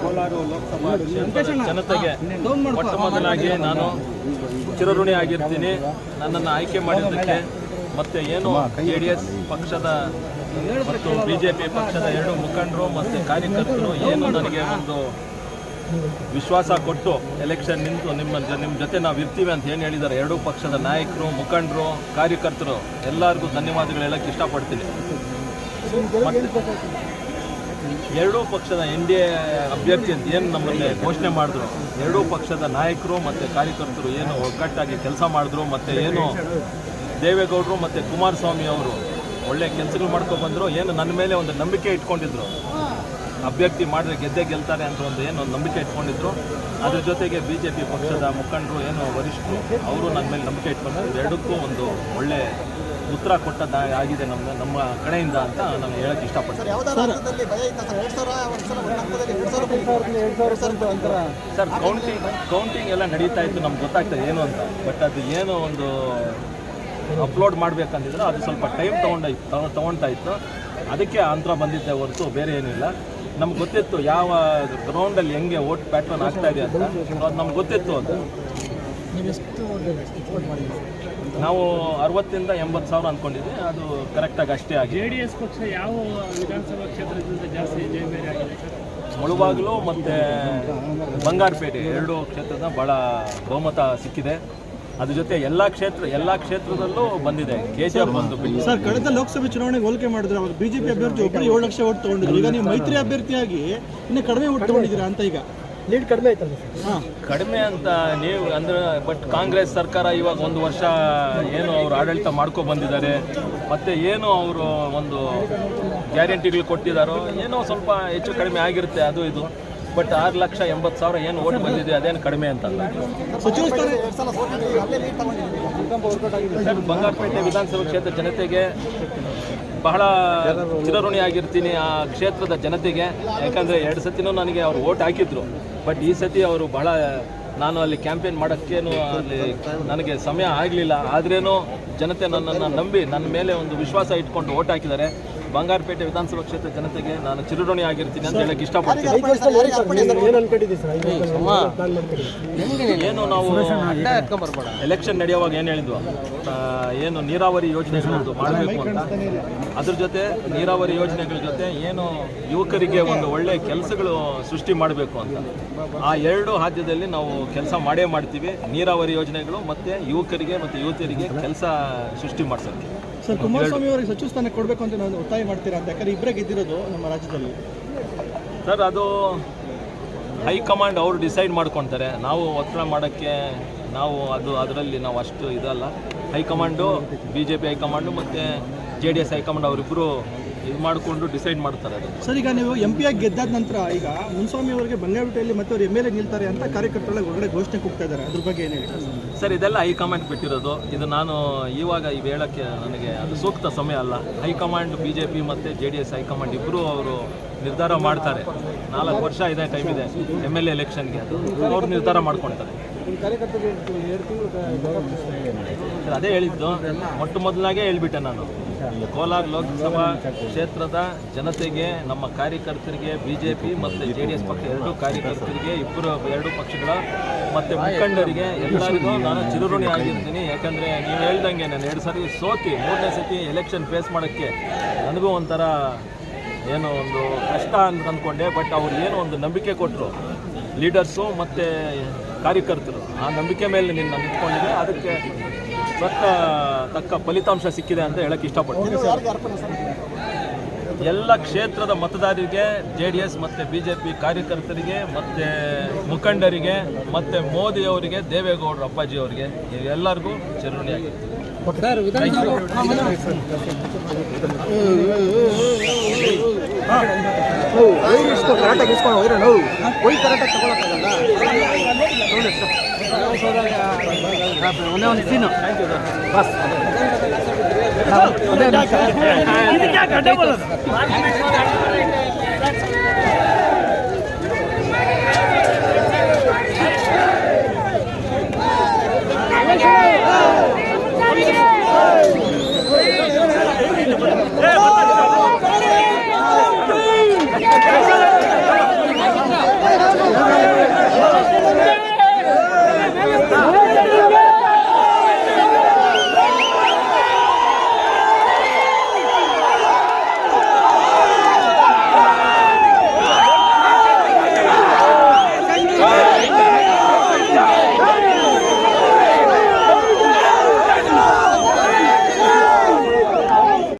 ಕೋಲಾರ ಲೋಕಸಭಾ ಕ್ಷೇತ್ರದ ಜನತೆಗೆ ಮೊಟ್ಟ ಮೊದಲಾಗಿ ನಾನು ಚಿರಋಣಿ ಆಗಿರ್ತೀನಿ. ನನ್ನನ್ನು ಆಯ್ಕೆ ಮಾಡಿದ್ದಕ್ಕೆ ಮತ್ತೆ ಏನು ಜೆ ಡಿ ಎಸ್ ಪಕ್ಷದ ಮತ್ತು ಬಿ ಜೆ ಪಿ ಪಕ್ಷದ ಎರಡು ಮುಖಂಡರು ಮತ್ತು ಕಾರ್ಯಕರ್ತರು ಏನು ನನಗೆ ಒಂದು ವಿಶ್ವಾಸ ಕೊಟ್ಟು ಎಲೆಕ್ಷನ್ ನಿಂತು ನಿಮ್ಮ ಜ- ನಿಮ್ಮ ಜೊತೆ ನಾವು ಇರ್ತೀವಿ ಅಂತ ಏನು ಹೇಳಿದ್ದಾರೆ? ಎರಡೂ ಪಕ್ಷದ ನಾಯಕರು ಮುಖಂಡರು ಕಾರ್ಯಕರ್ತರು ಎಲ್ಲರಿಗೂ ಧನ್ಯವಾದಗಳು ಹೇಳಕ್ಕೆ ಇಷ್ಟಪಡ್ತೀನಿ. ಮತ್ತೆ ಎರಡೂ ಪಕ್ಷದ ಎನ್ ಡಿ ಎ ಅಭ್ಯರ್ಥಿ ಅಂತ ಏನು ನಮ್ಮಲ್ಲಿ ಘೋಷಣೆ ಮಾಡಿದ್ರು? ಎರಡೂ ಪಕ್ಷದ ನಾಯಕರು ಮತ್ತು ಕಾರ್ಯಕರ್ತರು ಏನು ಒಗ್ಗಟ್ಟಾಗಿ ಕೆಲಸ ಮಾಡಿದ್ರು ಮತ್ತು ಏನು ದೇವೇಗೌಡರು ಮತ್ತು ಕುಮಾರಸ್ವಾಮಿ ಅವರು ಒಳ್ಳೆ ಕೆಲಸಗಳು ಮಾಡ್ಕೊಂಡು ಬಂದರು? ಏನು ನನ್ನ ಮೇಲೆ ಒಂದು ನಂಬಿಕೆ ಇಟ್ಕೊಂಡಿದ್ರು? ಅಭ್ಯರ್ಥಿ ಮಾಡಿದ್ರೆ ಗೆದ್ದೆ ಗೆಲ್ತಾರೆ ಅಂತ ಒಂದು ಏನು ಒಂದು ನಂಬಿಕೆ ಇಟ್ಕೊಂಡಿದ್ರು. ಅದ್ರ ಜೊತೆಗೆ ಬಿ ಜೆ ಪಿ ಪಕ್ಷದ ಮುಖಂಡರು ಏನು ವರಿಷ್ಠರು ಅವರು ನನ್ನ ಮೇಲೆ ನಂಬಿಕೆ ಇಟ್ಕೊಂಡ್ರು. ಎರಡಕ್ಕೂ ಒಂದು ಒಳ್ಳೆ ಉತ್ತರ ಕೊಟ್ಟದ್ದು ಆಗಿದೆ ನಮ್ಮ ನಮ್ಮ ಕಡೆಯಿಂದ ಅಂತ ನಾನು ಹೇಳಕ್ಕೆ ಇಷ್ಟಪಡ್ತೀನಿ. ಸರ್ ಕೌಂಟಿಂಗ್ ಕೌಂಟಿಂಗ್ ಎಲ್ಲ ನಡೀತಾ ಇತ್ತು ನಮ್ಗೆ ಗೊತ್ತಾಗ್ತದೆ ಏನು ಅಂತ. ಬಟ್ ಅದು ಏನು ಒಂದು ಅಪ್ಲೋಡ್ ಮಾಡಬೇಕಂತಿದ್ರೆ ಅದು ಸ್ವಲ್ಪ ಟೈಮ್ ತೊಗೊಂಡಾಯ್ತು ತೊಗೊಳ್ತಾ ಇತ್ತು ಅದಕ್ಕೆ ಅಂತರ ಬಂದಿದ್ದೆ ಹೊರತು ಬೇರೆ ಏನಿಲ್ಲ. ನಮ್ಗೆ ಗೊತ್ತಿತ್ತು ಯಾವ ಗ್ರೌಂಡಲ್ಲಿ ಹೆಂಗೆ ಓಟ್ ಪ್ಯಾಟರ್ನ್ ಆಗ್ತಾ ಇದೆ ಅಂತ. ಅದು ನಮ್ಗೆ ಗೊತ್ತಿತ್ತು ಅದು. ನೀವು ಅರವತ್ತಿಂದ ಎಂಬತ್ತು ಸಾವಿರ ಅಂದ್ಕೊಂಡಿದ್ವಿ ಅದು ಕರೆಕ್ಟಾಗಿ ಅಷ್ಟೇ ಆಗಿದೆ. ಜೆ ಡಿ ಎಸ್ ಪಕ್ಷ ಯಾವ ವಿಧಾನಸಭಾ ಕ್ಷೇತ್ರದಿಂದ ಜಾಸ್ತಿ ಜಯಬೇರಿ ಆಗಿದೆ ಸರ್? ಮುಳುಬಾಗಿಲು ಮತ್ತು ಬಂಗಾರಪೇಟೆ ಎರಡು ಕ್ಷೇತ್ರದ ಭಾಳ ಬಹುಮತ ಸಿಕ್ಕಿದೆ. ಅದ್ರ ಜೊತೆ ಎಲ್ಲ ಕ್ಷೇತ್ರ ಎಲ್ಲ ಕ್ಷೇತ್ರದಲ್ಲೂ ಬಂದಿದೆ. ಕೆ ಬಂದು ಸರ್ ಕಳೆದ ಲೋಕಸಭೆ ಚುನಾವಣೆಗೆ ಹೋಲಿಕೆ ಮಾಡಿದ್ರೆ ಅವಾಗ ಬಿಜೆಪಿ ಅಭ್ಯರ್ಥಿ ಒಬ್ಬರು ಏಳು ಲಕ್ಷ ಓಟ್ ತಗೊಂಡಿದ್ರು. ಈಗ ನೀವು ಮೈತ್ರಿ ಅಭ್ಯರ್ಥಿಯಾಗಿ ಇನ್ನು ಕಡಿಮೆ ಓಟ್ ತಗೊಂಡಿದ್ದೀರಾ ಅಂತ ಈಗ? ಲೀಡ್ ಕಡಿಮೆ ಆಯ್ತಲ್ಲ ಸರ್? ಹಾಂ. ಕಡಿಮೆ ಅಂತ ನೀವು ಅಂದ್ರೆ ಬಟ್ ಕಾಂಗ್ರೆಸ್ ಸರ್ಕಾರ ಇವಾಗ ಒಂದು ವರ್ಷ ಏನು ಅವರು ಆಡಳಿತ ಮಾಡ್ಕೊ ಬಂದಿದ್ದಾರೆ. ಮತ್ತೆ ಏನು ಅವರು ಒಂದು ಗ್ಯಾರಂಟಿಗಳು ಕೊಟ್ಟಿದ್ದಾರೋ ಏನೋ ಸ್ವಲ್ಪ ಹೆಚ್ಚು ಕಡಿಮೆ ಆಗಿರುತ್ತೆ ಅದು ಇದು. ಬಟ್ ಆರು ಲಕ್ಷ ಎಂಬತ್ತು ಸಾವಿರ ಏನು ಓಟ್ ಬಂದಿದೆ ಅದೇನು ಕಡಿಮೆ ಅಂತಲ್ಲ. ಸರ್ ಬಂಗಾರಪೇಟೆ ವಿಧಾನಸಭಾ ಕ್ಷೇತ್ರ ಜನತೆಗೆ ಬಹಳ ಚಿರಋಣಿ ಆಗಿರ್ತೀನಿ ಆ ಕ್ಷೇತ್ರದ ಜನತೆಗೆ. ಯಾಕಂದರೆ ಎರಡು ಸತಿನೂ ನನಗೆ ಅವರು ಓಟ್ ಹಾಕಿದ್ರು. ಬಟ್ ಈ ಸತಿ ಅವರು ಬಹಳ ನಾನು ಅಲ್ಲಿ ಕ್ಯಾಂಪೇನ್ ಮಾಡೋಕ್ಕೇನು ಅಲ್ಲಿ ನನಗೆ ಸಮಯ ಆಗಲಿಲ್ಲ. ಆದ್ರೇನು ಜನತೆ ನನ್ನನ್ನು ನಂಬಿ ನನ್ನ ಮೇಲೆ ಒಂದು ವಿಶ್ವಾಸ ಇಟ್ಕೊಂಡು ಓಟ್ ಹಾಕಿದ್ದಾರೆ. ಬಂಗಾರಪೇಟೆ ವಿಧಾನಸಭಾ ಕ್ಷೇತ್ರ ಜನತೆಗೆ ನಾನು ಚಿರಋಣಿ ಆಗಿರ್ತೀನಿ ಅಂತ ಹೇಳಕ್ಕೆ ಇಷ್ಟಪಡ್ತೀನಿ. ಏನು ನಾವು ಎಲೆಕ್ಷನ್ ನಡೆಯುವಾಗ ಏನು ಹೇಳಿದ್ವು? ಏನು ನೀರಾವರಿ ಯೋಜನೆ ಮಾಡಬೇಕು ಅಂತ? ಅದ್ರ ಜೊತೆ ನೀರಾವರಿ ಯೋಜನೆಗಳ ಜೊತೆ ಏನು ಯುವಕರಿಗೆ ಒಂದು ಒಳ್ಳೆ ಕೆಲಸಗಳು ಸೃಷ್ಟಿ ಮಾಡಬೇಕು ಅಂತ. ಆ ಎರಡು ಹಾದ್ಯದಲ್ಲಿ ನಾವು ಕೆಲಸ ಮಾಡೇ ಮಾಡ್ತೀವಿ. ನೀರಾವರಿ ಯೋಜನೆಗಳು ಮತ್ತು ಯುವಕರಿಗೆ ಮತ್ತು ಯುವತಿಯರಿಗೆ ಕೆಲಸ ಸೃಷ್ಟಿ ಮಾಡ್ಸೋಕ್ಕೆ ಸರ್, ಕುಮಾರಸ್ವಾಮಿ ಅವರಿಗೆ ಸಚಿವ ಸ್ಥಾನ ಕೊಡಬೇಕು ಅಂತ ನಾನು ಒತ್ತಾಯ ಮಾಡ್ತೀರಾ ಅಂತ? ಯಾಕಂದ್ರೆ ಇಬ್ಬರೇ ಗೆದ್ದಿರೋದು ನಮ್ಮ ರಾಜ್ಯದಲ್ಲಿ. ಸರ್, ಅದು ಹೈಕಮಾಂಡ್ ಅವರು ಡಿಸೈಡ್ ಮಾಡ್ಕೊತಾರೆ. ನಾವು ಒತ್ತಡ ಮಾಡೋಕ್ಕೆ ನಾವು ಅದು ಅದರಲ್ಲಿ ನಾವು ಅಷ್ಟು ಇದಲ್ಲ. High command B J P high command ಮತ್ತು J D S high command ಅವರಿಬ್ಬರು ಇದು ಮಾಡಿಕೊಂಡು ಡಿಸೈಡ್ ಮಾಡ್ತಾರೆ ಅದು ಸರ್ ಈಗ ನೀವು ಎಂ ಪಿ ಆಗಿ ಗೆದ್ದಾದ ನಂತರ ಈಗ ಮುನ್ಸ್ವಾಮಿ ಅವರಿಗೆ ಬಂಗಾರಪೇಟೆಯಲ್ಲಿ ಮತ್ತೆ ಅವ್ರು ಎಂ ಎಲ್ ಎ ನಿಲ್ತಾರೆ ಅಂತ ಕಾರ್ಯಕರ್ತರೆಲ್ಲ ಹೊರಗಡೆ ಘೋಷಣೆ ಕೂಗ್ತಾ ಇದ್ದಾರೆ. ಅದ್ರ ಬಗ್ಗೆ ಏನು ಹೇಳಿ ಸರ್? ಇದೆಲ್ಲ ಹೈಕಮಾಂಡ್ ಬಿಟ್ಟಿರೋದು. ಇದು ನಾನು ಇವಾಗ ಇವು ಹೇಳೋಕ್ಕೆ ನನಗೆ ಅದು ಸೂಕ್ತ ಸಮಯ ಅಲ್ಲ. High command B J P ಮತ್ತು J D S high command ಇಬ್ಬರು ಅವರು ನಿರ್ಧಾರ ಮಾಡ್ತಾರೆ. ನಾಲ್ಕು ವರ್ಷ ಇದೆ ಟೈಮ್ ಇದೆ ಎಂ ಎಲ್ ಎ ಎಲೆಕ್ಷನ್ಗೆ ಅವರು ನಿರ್ಧಾರ ಮಾಡ್ಕೊಳ್ತಾರೆ. ಅದೇ ಹೇಳಿದ್ದು. ಮೊಟ್ಟ ಮೊದಲಾಗೆ ಹೇಳ್ಬಿಟ್ಟೆ ನಾನು. ಕೋಲಾರ ಲೋಕಸಭಾ ಕ್ಷೇತ್ರದ ಜನತೆಗೆ, ನಮ್ಮ ಕಾರ್ಯಕರ್ತರಿಗೆ ಬಿ ಜೆ ಪಿ ಮತ್ತು ಜೆ ಡಿ ಎಸ್ ಪಕ್ಷ ಎರಡೂ ಕಾರ್ಯಕರ್ತರಿಗೆ, ಇಬ್ಬರು, ಎರಡೂ ಪಕ್ಷಗಳ ಮತ್ತು ಮುಖಂಡರಿಗೆ ಎಲ್ಲರಿಗೂ ನಾನು ಚಿರಋಣಿ ಆಗಿರ್ತೀನಿ. ಯಾಕಂದರೆ ನೀವು ಹೇಳ್ದಂಗೆ ನಾನು ಎರಡು ಸರಿ ಸೋತಿ, ಮೂರನೇ ಸತಿ ಎಲೆಕ್ಷನ್ ಫೇಸ್ ಮಾಡೋಕ್ಕೆ ನನಗೂ ಒಂಥರ ಏನೋ ಒಂದು ಕಷ್ಟ ಅಂತ ಅಂದ್ಕೊಂಡೆ ಬಟ್ ಅವ್ರು ಏನೋ ಒಂದು ನಂಬಿಕೆ ಕೊಟ್ಟರು ಲೀಡರ್ಸು ಮತ್ತು ಕಾರ್ಯಕರ್ತರು. ಆ ನಂಬಿಕೆ ಮೇಲೆ ನಿನ್ನ ನಿಂತ್ಕೊಂಡಿದೆ ಅದಕ್ಕೆ ತಕ್ಕ ತಕ್ಕ ಫಲಿತಾಂಶ ಸಿಕ್ಕಿದೆ ಅಂತ ಹೇಳಕ್ಕೆ ಇಷ್ಟಪಡ್ತೀನಿ. ಎಲ್ಲ ಕ್ಷೇತ್ರದ ಮತದಾರರಿಗೆ ಜೆ ಡಿ ಎಸ್ ಮತ್ತು ಬಿ ಜೆ ಪಿ ಕಾರ್ಯಕರ್ತರಿಗೆ ಮತ್ತು ಮುಖಂಡರಿಗೆ ಮತ್ತು ಮೋದಿ ಅವರಿಗೆ ದೇವೇಗೌಡರು ಅಪ್ಪಾಜಿ ಅವರಿಗೆ ಎಲ್ಲರಿಗೂ ವೈರ್ ಇಷ್ಟು ಕರೆಕ್ಟಾಗಿ ಇಸ್ಕೊಂಡು ವೈರ ನೋವು ವೈರ್ ಕರೆಕ್ಟಾಗಿ ತಗೊಳಕ್ಕಾಗಲ್ಲ ಒಂದೇ ಒಂದು ಸೀನು ಬಸ್ ಅದೇ Hey!